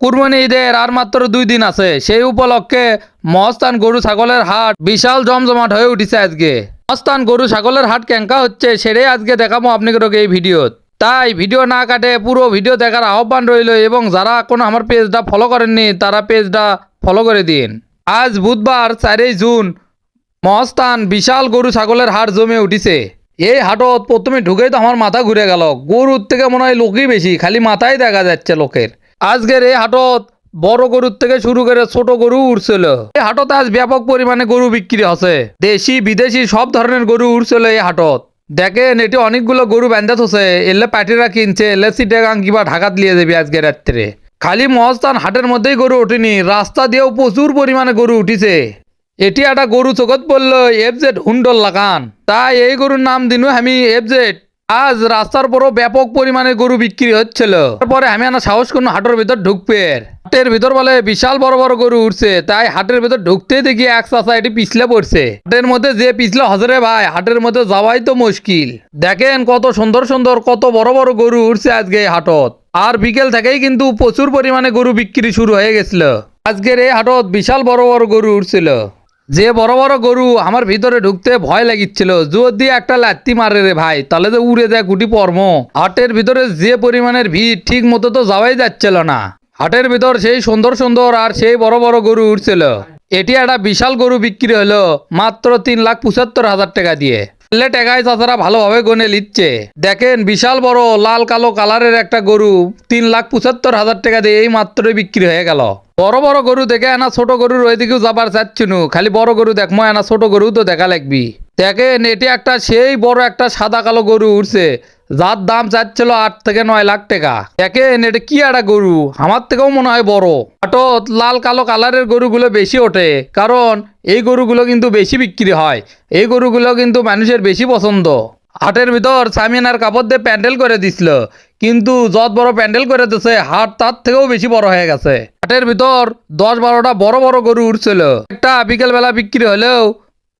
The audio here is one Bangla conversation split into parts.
কুরবানি ঈদের আর মাত্র দুই দিন আছে। সেই উপলক্ষে মহস্থান গরু ছাগলের হাট বিশাল জমজমাট হয়ে উঠেছে আজকে। মহস্থান গরু ছাগলের হাট ক্যাঙ্কা হচ্ছে সেটাই আজকে দেখাবো আপনাকে এই ভিডিওত। তাই ভিডিও না কাটে পুরো ভিডিও দেখার আহ্বান রইল এবং যারা কোনো আমার পেজটা ফলো করেননি, তারা পেজটা ফলো করে দিন। আজ বুধবার চারই জুন মহস্থান বিশাল গরু ছাগলের হাট জমে উঠিছে। এই হাটত প্রথমে ঢুকেই তো আমার মাথা ঘুরে গেল। গরুর থেকে মনে হয় লোকই বেশি, খালি মাথায় দেখা যাচ্ছে লোকের। আজকের এই হাটত বড় গরুর থেকে শুরু করে ছোট গরু উঠছিল এই হাটত আজ ব্যাপক পরিমাণে গরু বিক্রি হচ্ছে। দেশি, বিদেশি সব ধরনের গরু উঠছিল এই হাটত। দেখেন, এটি অনেকগুলো গরু বান্ধা থছে এলে পাটিরা কিনছে, এলে সিটেগাং কিবা ঢাকাত লিয়ে যাবি আজকে রাত্রে। খালি মহস্থান হাটের মধ্যেই গরু ওঠেনি, রাস্তা দিয়েও প্রচুর পরিমাণে গরু উঠিছে। এটি একটা গরু চোখত পড়ল, এফজেড হুন্ডল লাগান তাই এই গরুর নাম দিনু আমি, এফজেড। আজ রাস্তার পরও ব্যাপক পরিমাণে গরু বিক্রি হচ্ছিল। তারপরে আমি আনা সাহস করুন, হাটের ভিতর ঢুকবে। হাটের ভিতর বলে বিশাল বড় বড় গরু উঠছে, তাই হাটের ভিতর ঢুকতে দেখি এক চাষা পিছলে পড়ছে। হাটের মধ্যে যে পিছলে হজরে ভাই, হাটের মধ্যে যাওয়াই তো মুশকিল। দেখেন কত সুন্দর সুন্দর, কত বড় বড় গরু উঠছে আজকে হাটত। আর বিকেল থেকেই কিন্তু প্রচুর পরিমাণে গরু বিক্রি শুরু হয়ে গেছিল। আজকের এই হাটত বিশাল বড় বড় গরু উঠছিল। যে বড় বড় গরু আমার ভিতরে ঢুকতে ভয় লাগিচ্ছিল যদি একটা লাত্তি মারে রে ভাই, তাহলে তো উড়ে যায় গুটি পর্ম। হাটের ভিতরে যে পরিমাণের ভিড় ঠিক মতো তো যাওয়াই যাচ্ছিল না। হাটের ভিতর সেই সুন্দর সুন্দর আর সেই বড় বড় গরু উঠছিল এটি একটা বিশাল গরু বিক্রি হলো, মাত্র তিন লাখ পঁচাত্তর হাজার টাকা দিয়ে। এলে টাকায় ভালোভাবে গনে লিচ্ছে দেখেন বিশাল বড় লাল কালো কালারের একটা গরু তিন লাখ পঁচাত্তর হাজার টাকা দিয়ে এই মাত্রই বিক্রি হয়ে গেল। বড় বড় গরু দেখে আনা ছোট গরুর ওইদিকেও যাবার চাচ্ছুনু। খালি বড় গরু দেখমো আনা ছোট গরু তো দেখা লাগবি। দেখেন, এটি একটা সেই বড় একটা সাদা কালো গরু উঠছে যার দাম চাচ্ছিল আট থেকে নয় লাখ টাকা। দেখেন, এটা কি একটা গরু? আমার থেকেও মনে হয় বড়। হাটত লাল কালো কালারের গরুগুলো বেশি ওঠে, কারণ এই গরুগুলো কিন্তু বেশি বিক্রি হয়। এই গরুগুলো কিন্তু মানুষের বেশি পছন্দ। হাটের ভিতর সামিয়ানার কাপড় দিয়ে প্যান্ডেল করে দিছিল, কিন্তু যত বড় প্যান্ডেল করে দিছে, হাট তার থেকেও বেশি বড় হয়ে গেছে। হাটের ভিতর দশ বারোটা বড় বড় গরু উঠছিল। একটা বিকেল বেলা বিক্রি হলেও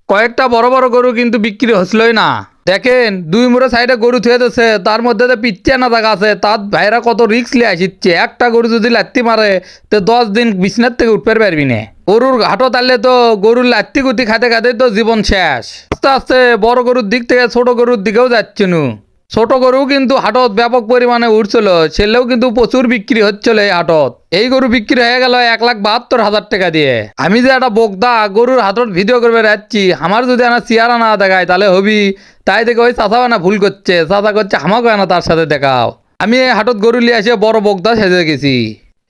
কয়েকটা বড় বড় গরু কিন্তু বিক্রি হচ্ছিলই না। দেখেন, দুই মুড়ো সাইডে গরু থুয়ে দিচ্ছে তার মধ্যে তো পিচ্ছে না জায়গা আছে, তার ভাইরা কত রিক্স লিয়ে আসিচ্ছে। একটা গরু যদি লাত্তি মারে, তো দশ দিন বিছনার থেকে উঠতে পারবি না। গরুর ঘাটো তাহলে তো গরুর লাত্তি গুতি খাতে খাতে তো জীবন শেষ। আস্তে আস্তে বড় গরুর দিক থেকে ছোট গরুর দিকেও যাচ্ছে নু ছোট গরু কিন্তু হাটত ব্যাপক পরিমাণে উঠছিল ছেলেও কিন্তু প্রচুর বিক্রি হচ্ছিল এই হাটত। এই গরু বিক্রি হয়ে গেল এক লাখ বাহাত্তর হাজার টাকা দিয়ে। আমি যে একটা বোগদা গরুর হাটত ভিডিও করবে যাচ্ছি আমার যদি আনা চেয়ারা না দেখায় তাহলে হবি। তাই দেখে ওই চাচাও না ভুল করছে, চাচা করছে আমাকে না তার সাথে দেখাও। আমি এই হাটত গরু নিয়ে এসে বড় বোগদা সেজে গেছি।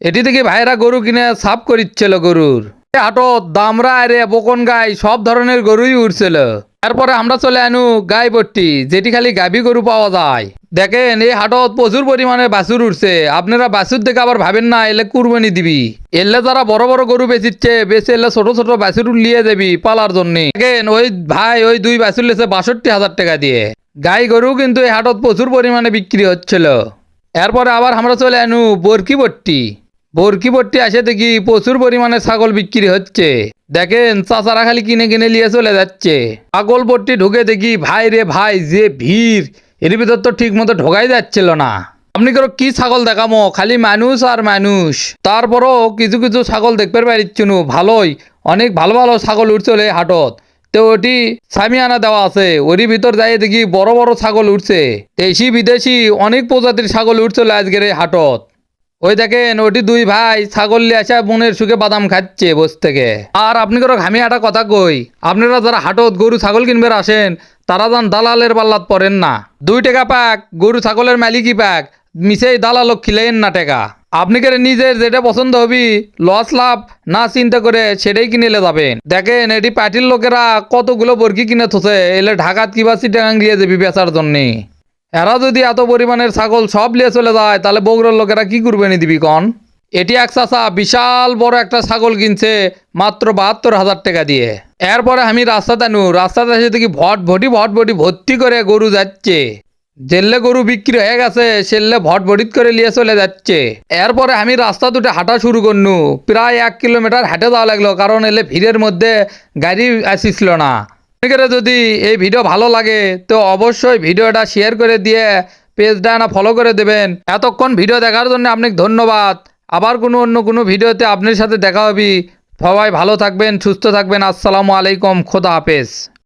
এটি থেকে ভাইরা গরু কিনে সাফ করিচ্ছিল গরুর। হাটত দামরা আরে বকন গাই, সব ধরনের গরুই উঠছিল তারপরে আমরা চলে আনু গাই পট্টি যেটি খালি গাভী গরু পাওয়া যায়। দেখেন, এই হাটত প্রচুর পরিমাণে বাছুর উঠছে আপনারা বাছুর দেখে আবার ভাবেন না, এলে কুরবানি দিবি। এলে যারা বড় বড় গরু বেচিচ্ছে বেশি এলে ছোট ছোট বাছুর লিয়ে যাবি পালার জন্য। দেখেন, ওই ভাই, ওই দুই বাছুর লেছে বাষট্টি হাজার টাকা দিয়ে। গাই গরু কিন্তু এই হাটত প্রচুর পরিমাণে বিক্রি হচ্ছিল। এরপরে আবার আমরা চলে আনু বরকি পট্টি বরকি পট্টি আসে দেখি প্রচুর পরিমাণে ছাগল বিক্রি হচ্ছে। দেখেন, চাচারা খালি কিনে কিনে নিয়ে চলে যাচ্ছে। ছাগল পট্টি ঢুকে দেখি, ভাই রে ভাই, যে ভিড়, এর ভিতর তো ঠিক মতো ঢোকাই যাচ্ছিল না। আপনি কেন কি ছাগল দেখামো? খালি মানুষ আর মানুষ। তারপরও কিছু কিছু ছাগল দেখতে পারিচ্ছুনু ভালোই। অনেক ভালো ভালো ছাগল উঠছিল এই হাটত। তো ওটি সামিয়ানা দেওয়া আছে, ওরই ভিতর যাই দেখি বড় বড় ছাগল উঠছে। দেশি বিদেশি অনেক প্রজাতির ছাগল উঠছিল আজকের এই হাটত। ওই দেখেন, ওটি দুই ভাই ছাগল নিয়ে আসা বোনের সুখে বাদাম খাচ্ছে বস থেকে। আর আপনি করে আমি একটা কথা কই? আপনারা যারা হাটত গরু ছাগল কিনবে আসেন, তারা যান দালালের পাল্লাত পড়েন না। দুই টাকা পাক, গরু ছাগলের মালিকই পাক মিশেই দালালক খিলেন না টাকা। আপনি করে নিজের যেটা পছন্দ হবি, লস লাভ না চিন্তা করে সেটাই কিনেলে যাবেন। দেখেন, এটি পার্টির লোকেরা কতগুলো বর্গি কিনে থসে এলে ঢাকাত কিবা চিটাগাং দিয়ে যাবি বেচার জন্যে। এরা যদি এত পরিমাণের ছাগল সব নিয়ে চলে যায়, তাহলে বগুড়ার লোকেরা কি করবে নি দিবি কন? এটি এক চাষা বিশাল বড় একটা ছাগল কিনছে মাত্র বাহাত্তর হাজার টাকা দিয়ে। এরপরে আমি রাস্তাতে নু রাস্তাতে এসে দেখি ভট ভটি ভট ভটি ভর্তি করে গরু যাচ্ছে। জেললে গরু বিক্রি হয়ে গেছে সেললে ভট ভটিত করে নিয়ে চলে যাচ্ছে। এরপরে আমি রাস্তা দুটো হাঁটা শুরু করনু, প্রায় এক কিলোমিটার হেঁটে যাওয়া লাগল, কারণ এলে ভিড়ের মধ্যে গাড়ি আসিছিল না। আপনাদের যদি এই ভিডিও ভালো লাগে, তো অবশ্যই ভিডিওটা শেয়ার করে দিয়ে পেজটা না ফলো করে দেবেন। এতক্ষণ ভিডিও দেখার জন্য আপনাকে ধন্যবাদ। আবার কোনো অন্য কোনো ভিডিওতে আপনার সাথে দেখা হবে। সবাই ভালো থাকবেন, সুস্থ থাকবেন। আসসালামু আলাইকুম, খোদা হাফেজ।